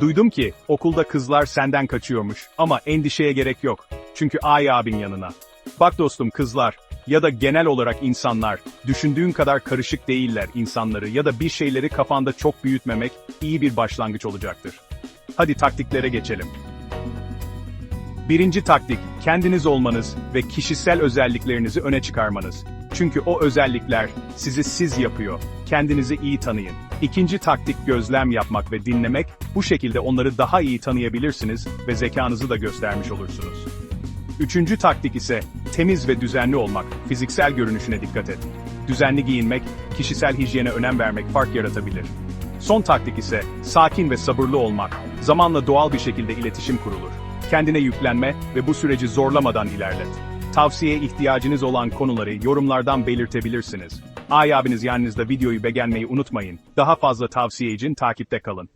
Duydum ki okulda kızlar senden kaçıyormuş ama endişeye gerek yok. Çünkü Ay abin yanına. Bak dostum kızlar ya da genel olarak insanlar düşündüğün kadar karışık değiller insanları ya da bir şeyleri kafanda çok büyütmemek iyi bir başlangıç olacaktır. Hadi taktiklere geçelim. Birinci taktik, kendiniz olmanız ve kişisel özelliklerinizi öne çıkarmanız. Çünkü o özellikler sizi siz yapıyor. Kendinizi iyi tanıyın. İkinci taktik gözlem yapmak ve dinlemek. Bu şekilde onları daha iyi tanıyabilirsiniz ve zekanızı da göstermiş olursunuz. Üçüncü taktik ise temiz ve düzenli olmak, fiziksel görünüşüne dikkat et. Düzenli giyinmek, kişisel hijyene önem vermek fark yaratabilir. Son taktik ise sakin ve sabırlı olmak. Zamanla doğal bir şekilde iletişim kurulur. Kendine yüklenme ve bu süreci zorlamadan ilerlet. Tavsiyeye ihtiyacınız olan konuları yorumlardan belirtebilirsiniz. Ay abiniz yanınızda videoyu beğenmeyi unutmayın. Daha fazla tavsiye için takipte kalın.